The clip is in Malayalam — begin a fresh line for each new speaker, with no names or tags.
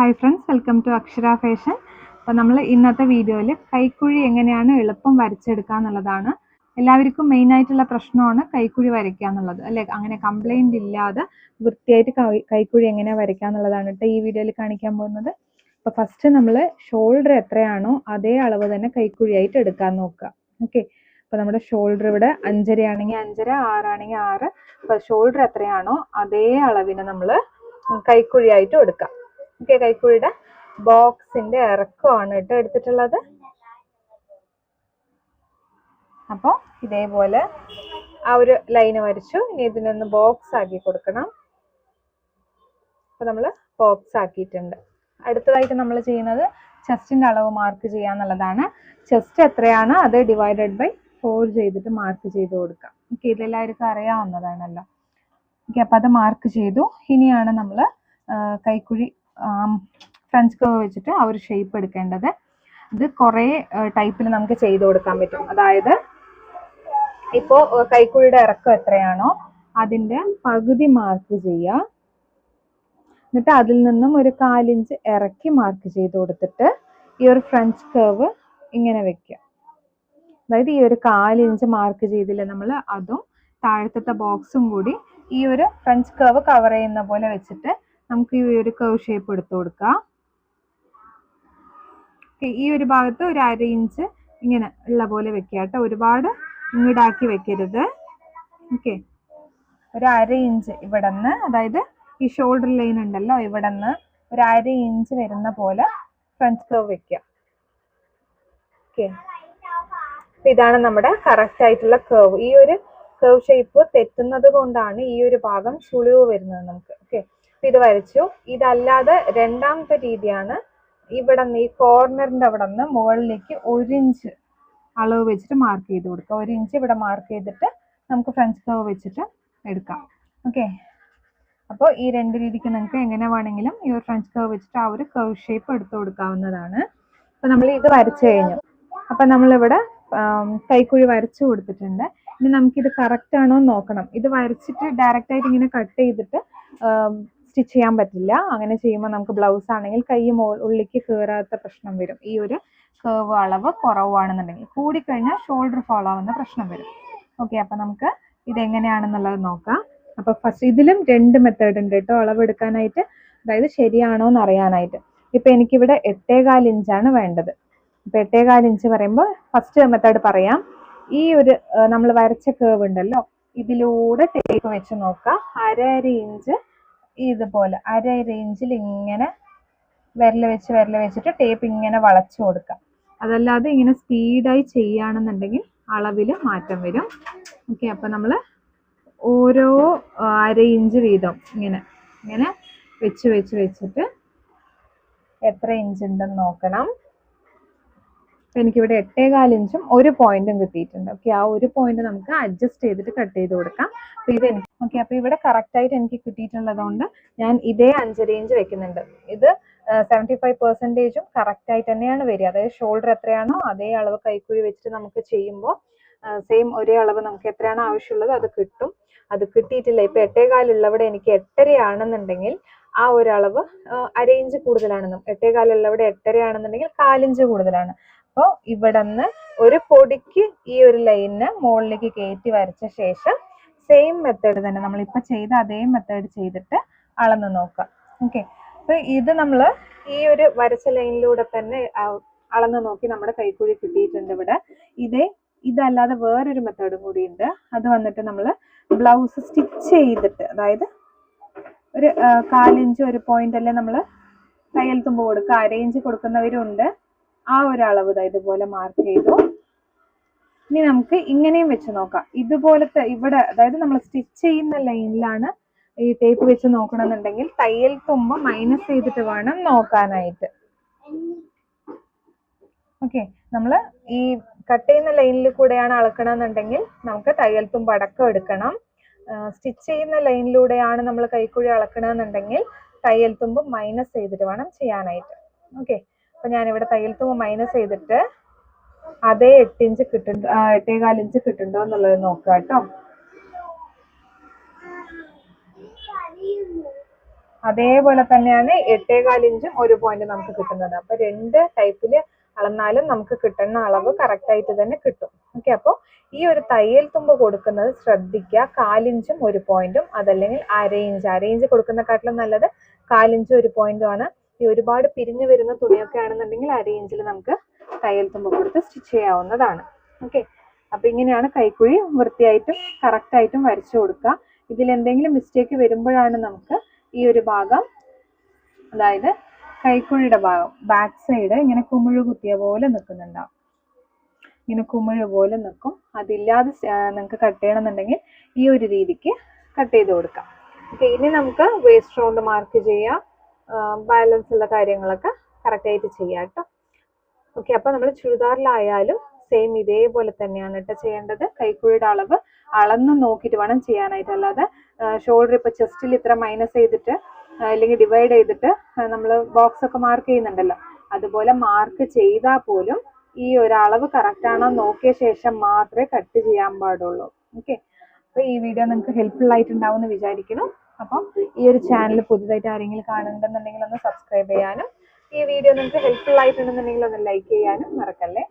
Hi friends welcome to Akshara fashion അപ്പോൾ നമ്മൾ ഇന്നത്തെ വീഡിയോയിൽ കൈക്കുഴി എങ്ങനെയാണ് എളുപ്പം വരച്ചെടുക്കുക എന്നുള്ളതാണ്. എല്ലാവർക്കും മെയിൻ ആയിട്ടുള്ള പ്രശ്നമാണ് കൈക്കുഴി വരയ്ക്കുക എന്നുള്ളത്. അല്ലെ? അങ്ങനെ കംപ്ലൈന്റ് ഇല്ലാതെ വൃത്തിയായിട്ട് കൈക്കുഴി എങ്ങനെ വരയ്ക്കുക എന്നുള്ളതാണ് കേട്ടോ ഈ വീഡിയോയിൽ കാണിക്കാൻ പോകുന്നത്. അപ്പോൾ ഫസ്റ്റ് നമ്മൾ ഷോൾഡർ എത്രയാണോ അതേ അളവ് തന്നെ കൈക്കുഴിയായിട്ട് എടുക്കാൻ നോക്കുക. ഓക്കെ അപ്പോൾ നമ്മുടെ ഷോൾഡർ ഇവിടെ അഞ്ചരയാണെങ്കിൽ അഞ്ചര ആറാണെങ്കിൽ ആറ്. അപ്പോൾ ഷോൾഡർ എത്രയാണോ അതേ അളവിന് നമ്മൾ കൈക്കുഴിയായിട്ട് എടുക്കാം. ഓക്കെ കൈക്കുഴിയുടെ ബോക്സിന്റെ ഇറക്കമാണ് കേട്ടോ എടുത്തിട്ടുള്ളത്. അപ്പോൾ ഇതേപോലെ ആ ഒരു ലൈന് വരച്ചു. ഇനി ഇതിനൊന്ന് ബോക്സ് ആക്കി കൊടുക്കണം. അപ്പോൾ നമ്മൾ ബോക്സ് ആക്കിയിട്ടുണ്ട്. അടുത്തതായിട്ട് നമ്മൾ ചെയ്യുന്നത് ചെസ്റ്റിന്റെ അളവ് മാർക്ക് ചെയ്യാന്നുള്ളതാണ് ചെസ്റ്റ് എത്രയാണ്? അത് ഡിവൈഡഡ് ബൈ ഫോർ ചെയ്തിട്ട് മാർക്ക് ചെയ്ത് കൊടുക്കാം. ഓക്കെ ഇതെല്ലാവർക്കും അറിയാവുന്നതാണല്ലോ. ഓക്കെ അപ്പം അത് മാർക്ക് ചെയ്തു. ഇനിയാണ് നമ്മൾ കൈക്കുഴി ഫ്രഞ്ച് കർവ് വെച്ചിട്ട് ആ ഒരു ഷേപ്പ് എടുക്കേണ്ടത്. ഇത് കുറേ ടൈപ്പിൽ നമുക്ക് ചെയ്ത് കൊടുക്കാൻ പറ്റും. അതായത് ഇപ്പോൾ കൈക്കുഴിയുടെ ഇറക്കം എത്രയാണോ അതിന്റെ പകുതി മാർക്ക് ചെയ്യുക. എന്നിട്ട് അതിൽ നിന്നും ഒരു കാലിഞ്ച് ഇറക്കി മാർക്ക് ചെയ്ത് കൊടുത്തിട്ട് ഈ ഒരു ഫ്രഞ്ച് കർവ് ഇങ്ങനെ വെക്കുക. അതായത് ഈ ഒരു കാലിഞ്ച് മാർക്ക് ചെയ്തില്ല നമ്മൾ അതും താഴത്തെ ബോക്സും കൂടി ഈ ഒരു ഫ്രഞ്ച് കർവ് കവർ ചെയ്യുന്ന പോലെ വെച്ചിട്ട് നമുക്ക് ഈ ഒരു കർവ് ഷേപ്പ് എടുത്തു കൊടുക്കാം. ഈ ഒരു ഭാഗത്ത് ഒരു അര ഇഞ്ച് ഇങ്ങനെ ഉള്ള പോലെ വെക്കുക കേട്ടോ. ഒരുപാട് ഇങ്ങടാക്കി വെക്കരുത്. ഓക്കെ ഒരു അര ഇഞ്ച് ഇവിടെ നിന്ന് അതായത് ഈ ഷോൾഡർ ലൈൻ ഉണ്ടല്ലോ ഇവിടെ നിന്ന് ഒരു അര ഇഞ്ച് വരുന്ന പോലെ ഫ്രണ്ട് കർവ് വെക്കുക ഓക്കെ ഇതാണ് നമ്മുടെ കറക്റ്റ് ആയിട്ടുള്ള കർവ് ഈ ഒരു കർവ് ഷേപ്പ് തെറ്റുന്നത് കൊണ്ടാണ് ഈ ഒരു ഭാഗം ചുളിവ് വരുന്നത് നമുക്ക്. ഓക്കെ ഇത് വരച്ചു. ഇതല്ലാതെ രണ്ടാമത്തെ രീതിയാണ് ഇവിടെ നിന്ന് ഈ കോർണറിന്റെ അവിടെ നിന്ന് മുകളിലേക്ക് ഒരു ഇഞ്ച് അളവ് വെച്ചിട്ട് മാർക്ക് ചെയ്ത് കൊടുക്കുക. ഒരു ഇഞ്ച് ഇവിടെ മാർക്ക് ചെയ്തിട്ട് നമുക്ക് ഫ്രഞ്ച് കർവ് വെച്ചിട്ട് എടുക്കാം. ഓക്കെ അപ്പോൾ ഈ രണ്ട് രീതിക്ക് നിങ്ങൾക്ക് എങ്ങനെ വേണമെങ്കിലും ഈ ഒരു ഫ്രഞ്ച് കർവ് വെച്ചിട്ട് ആ ഒരു കർവ് ഷേപ്പ് എടുത്തു കൊടുക്കാവുന്നതാണ്. അപ്പോൾ നമ്മൾ ഇത് വരച്ചു കഴിഞ്ഞു. അപ്പം നമ്മളിവിടെ കൈക്കുഴി വരച്ചു കൊടുത്തിട്ടുണ്ട്. ഇനി നമുക്കിത് കറക്റ്റ് ആണോ നോക്കണം. ഇത് വരച്ചിട്ട് ഡയറക്റ്റ് ആയിട്ട് ഇങ്ങനെ കട്ട് ചെയ്തിട്ട് സ്റ്റിച്ച് ചെയ്യാൻ പറ്റില്ല. അങ്ങനെ ചെയ്യുമ്പോൾ നമുക്ക് ബ്ലൗസ് ആണെങ്കിൽ കൈ ഉള്ളിക്ക് കയറാത്ത പ്രശ്നം വരും. ഈ ഒരു കേവ് അളവ് കുറവാണെന്നുണ്ടെങ്കിൽ കൂടിക്കഴിഞ്ഞാൽ ഷോൾഡർ ഫോളോ ആവുന്ന പ്രശ്നം വരും. ഓക്കെ അപ്പം നമുക്ക് ഇതെങ്ങനെയാണെന്നുള്ളത് നോക്കാം. അപ്പോൾ ഫസ്റ്റ് ഇതിലും രണ്ട് മെത്തേഡ് ഉണ്ട് കേട്ടോ. അളവ് എടുക്കാനായിട്ട് അതായത് ശരിയാണോ എന്ന് അറിയാനായിട്ട്. ഇപ്പം എനിക്കിവിടെ എട്ടേകാൽ ഇഞ്ചാണ് വേണ്ടത്. ഇപ്പം എട്ടേകാൽ ഇഞ്ച് പറയുമ്പോൾ ഫസ്റ്റ് മെത്തേഡ് പറയാം. ഈ ഒരു നമ്മൾ വരച്ച കേവ് ഉണ്ടല്ലോ. ഇതിലൂടെ ടേപ്പ് വെച്ച് നോക്കുക അര അര ഇഞ്ച് ഇതുപോലെ അര ഇഞ്ചിൽ ഇങ്ങനെ വിരൽ വെച്ച് വിരൽ വെച്ചിട്ട് ടേപ്പ് ഇങ്ങനെ വളച്ചു കൊടുക്കാം. അതല്ലാതെ ഇങ്ങനെ സ്പീഡായി ചെയ്യുകയാണെന്നുണ്ടെങ്കിൽ അളവിൽ മാറ്റം വരും. ഓക്കെ അപ്പം നമ്മൾ ഓരോ അര ഇഞ്ച് വീതം ഇങ്ങനെ ഇങ്ങനെ വെച്ച് വെച്ച് വെച്ചിട്ട് എത്ര ഇഞ്ച് ഉണ്ടെന്ന് നോക്കണം. അപ്പൊ എനിക്കിവിടെ എട്ടേകാൽ ഇഞ്ചും ഒരു പോയിന്റും കിട്ടിയിട്ടുണ്ട്. ഓക്കെ ആ ഒരു പോയിന്റ് നമുക്ക് അഡ്ജസ്റ്റ് ചെയ്തിട്ട് കട്ട് ചെയ്ത് കൊടുക്കാം. അപ്പൊ ഇത് എനിക്ക് ഓക്കെ അപ്പൊ ഇവിടെ കറക്റ്റ് ആയിട്ട് എനിക്ക് കിട്ടിയിട്ടുള്ളതുകൊണ്ട് ഞാൻ ഇതേ അഞ്ചര ഇഞ്ച് വെക്കുന്നുണ്ട്. ഇത് സെവന്റി ഫൈവ് പെർസെന്റേജും കറക്റ്റ് ആയിട്ട് തന്നെയാണ് വരിക. അതായത് ഷോൾഡർ എത്രയാണോ അതേ അളവ് കൈക്കുഴി വെച്ചിട്ട് നമുക്ക് ചെയ്യുമ്പോൾ സെയിം ഒരേ അളവ് നമുക്ക് എത്രയാണോ ആവശ്യമുള്ളത് അത് കിട്ടും. അത് കിട്ടിയിട്ടില്ല. ഇപ്പൊ എട്ടേകാലുള്ളവിടെ എനിക്ക് എട്ടരയാണെന്നുണ്ടെങ്കിൽ ആ ഒരളവ് അളവ് അര ഇഞ്ച് കൂടുതലാണെന്നും എട്ടേകാലുള്ളവിടെ എട്ടരയാണെന്നുണ്ടെങ്കിൽ കാലിഞ്ച് കൂടുതലാണ്. അപ്പോൾ ഇവിടെ നിന്ന് ഒരു പൊടിക്ക് ഈ ഒരു ലൈനിന് മുകളിലേക്ക് കയറ്റി വരച്ച ശേഷം സെയിം മെത്തേഡ് തന്നെ നമ്മൾ ഇപ്പൊ ചെയ്ത അതേ മെത്തേഡ് ചെയ്തിട്ട് അളന്ന് നോക്കാം. ഓക്കെ അപ്പോൾ ഇത് നമ്മൾ ഈ ഒരു വരച്ച ലൈനിലൂടെ തന്നെ അളന്ന് നോക്കി നമ്മുടെ കൈക്കുഴി കിട്ടിയിട്ടുണ്ട് ഇവിടെ. ഇതേ ഇതല്ലാതെ വേറൊരു മെത്തേഡും കൂടി ഉണ്ട്. അത് വന്നിട്ട് നമ്മൾ ബ്ലൗസ് സ്റ്റിച്ച് ചെയ്തിട്ട് അതായത് ഒരു കാലിഞ്ച് ഒരു പോയിന്റ് അല്ലേ നമ്മൾ തയ്യൽ തുമ്പ് കൊടുക്കുക അരയിഞ്ച് കൊടുക്കുന്നവരുണ്ട്. ആ ഒരു അളവ് ഇതുപോലെ മാർക്ക് ചെയ്തു. ഇനി നമുക്ക് ഇങ്ങനെയും വെച്ച് നോക്കാം. ഇതുപോലത്തെ ഇവിടെ അതായത് നമ്മൾ സ്റ്റിച്ച് ചെയ്യുന്ന ലൈനിലാണ് ഈ ടേപ്പ് വെച്ച് നോക്കണമെന്നുണ്ടെങ്കിൽ തയ്യൽ തുമ്പ് മൈനസ് ചെയ്തിട്ട് വേണം നോക്കാനായിട്ട്. ഓക്കെ നമ്മൾ ഈ കട്ട് ചെയ്യുന്ന ലൈനിൽ കൂടെയാണ് അളക്കണമെന്നുണ്ടെങ്കിൽ നമുക്ക് തയ്യൽ തുമ്പ് അടക്കം എടുക്കണം. സ്റ്റിച്ച് ചെയ്യുന്ന ലൈനിലൂടെയാണ് നമ്മൾ കൈക്കുഴി അളക്കണമെന്നുണ്ടെങ്കിൽ തയ്യൽ തുമ്പ് മൈനസ് ചെയ്തിട്ട് വേണം ചെയ്യാനായിട്ട്. ഓക്കെ അപ്പൊ ഞാനിവിടെ തയ്യൽ തുമ്പ് മൈനസ് ചെയ്തിട്ട് അതേ എട്ട് ഇഞ്ച് കിട്ടുന്നുണ്ട് എട്ടേകാൽ ഇഞ്ച് കിട്ടുന്നുണ്ടോ എന്നുള്ളത് നോക്കുക കേട്ടോ. അതേപോലെ തന്നെയാണ് എട്ടേകാൽ ഇഞ്ചും ഒരു പോയിന്റ് നമുക്ക് കിട്ടുന്നത്. അപ്പൊ രണ്ട് ടൈപ്പിൽ അളന്നാലും നമുക്ക് കിട്ടുന്ന അളവ് കറക്റ്റ് ആയിട്ട് തന്നെ കിട്ടും. ഓക്കെ അപ്പോൾ ഈ ഒരു തയ്യൽ തുമ്പ് കൊടുക്കുന്നത് ശ്രദ്ധിക്കുക. കാലിഞ്ചും ഒരു പോയിന്റും അതല്ലെങ്കിൽ അര ഇഞ്ച് അര ഇഞ്ച് കൊടുക്കുന്നതിനെക്കാട്ടിലും നല്ലത് കാലിഞ്ചും ഒരു പോയിന്റും ആണ്. ഈ ഒരുപാട് പിരിഞ്ഞു വരുന്ന തുണിയൊക്കെ ആണെന്നുണ്ടെങ്കിൽ ഇഞ്ചിൽ നമുക്ക് തയ്യൽ തുമ്പ് കൊടുത്ത് സ്റ്റിച്ച് ചെയ്യാവുന്നതാണ്. ഓക്കെ അപ്പൊ ഇങ്ങനെയാണ് കൈക്കുഴി വൃത്തിയായിട്ടും കറക്റ്റ് ആയിട്ടും വരച്ചു കൊടുക്കുക. ഇതിൽ എന്തെങ്കിലും മിസ്റ്റേക്ക് വരുമ്പോഴാണ് നമുക്ക് ഈ ഒരു ഭാഗം അതായത് കൈക്കുഴിയുടെ ഭാഗം ബാക്ക് സൈഡ് ഇങ്ങനെ കുമിഴ് കുത്തിയ പോലെ നിൽക്കുന്നുണ്ടാവും ഇങ്ങനെ കുമിഴ് പോലെ നിൽക്കും. അതില്ലാതെ നിങ്ങൾക്ക് കട്ട് ചെയ്യണമെന്നുണ്ടെങ്കിൽ ഈ ഒരു രീതിക്ക് കട്ട് ചെയ്ത് കൊടുക്കാം. ഇനി നമുക്ക് വേസ്റ്റ് റൗണ്ട് മാർക്ക് ചെയ്യാം. ബാലൻസ് ഉള്ള കാര്യങ്ങളൊക്കെ കറക്റ്റ് ആയിട്ട് ചെയ്യാം കേട്ടോ ഓക്കെ അപ്പൊ നമ്മൾ ചുരിദാറിലായാലും സെയിം ഇതേപോലെ തന്നെയാണ് കേട്ടോ ചെയ്യേണ്ടത്. കൈക്കുഴിയുടെ അളവ് അളന്ന് നോക്കിയിട്ട് വേണം ചെയ്യാനായിട്ട്. അല്ലാതെ ഷോൾഡർ ഇപ്പൊ ചെസ്റ്റിൽ ഇത്ര മൈനസ് ചെയ്തിട്ട് അല്ലെങ്കിൽ ഡിവൈഡ് ചെയ്തിട്ട് നമ്മൾ ബോക്സ് ഒക്കെ മാർക്ക് ചെയ്യുന്നുണ്ടല്ലോ. അതുപോലെ മാർക്ക് ചെയ്താൽ പോലും ഈ ഒരു അളവ് കറക്റ്റ് ആണോ നോക്കിയ ശേഷം മാത്രമേ കട്ട് ചെയ്യാൻ പാടുള്ളൂ. ഓക്കെ അപ്പോൾ ഈ വീഡിയോ നിങ്ങൾക്ക് ഹെൽപ്ഫുൾ ആയിട്ടുണ്ടാവും എന്ന് വിചാരിക്കുന്നു. അപ്പം ഈ ഒരു ചാനൽ പുതുതായിട്ട് ആരെങ്കിലും കാണുന്നുണ്ടെന്നുണ്ടെങ്കിൽ ഒന്ന് സബ്സ്ക്രൈബ് ചെയ്യാനും ഈ വീഡിയോ നിങ്ങൾക്ക് ഹെൽപ്ഫുൾ ആയിട്ടുണ്ടെന്നുണ്ടെങ്കിൽ ഒന്ന് ലൈക്ക് ചെയ്യാനും മറക്കല്ലേ?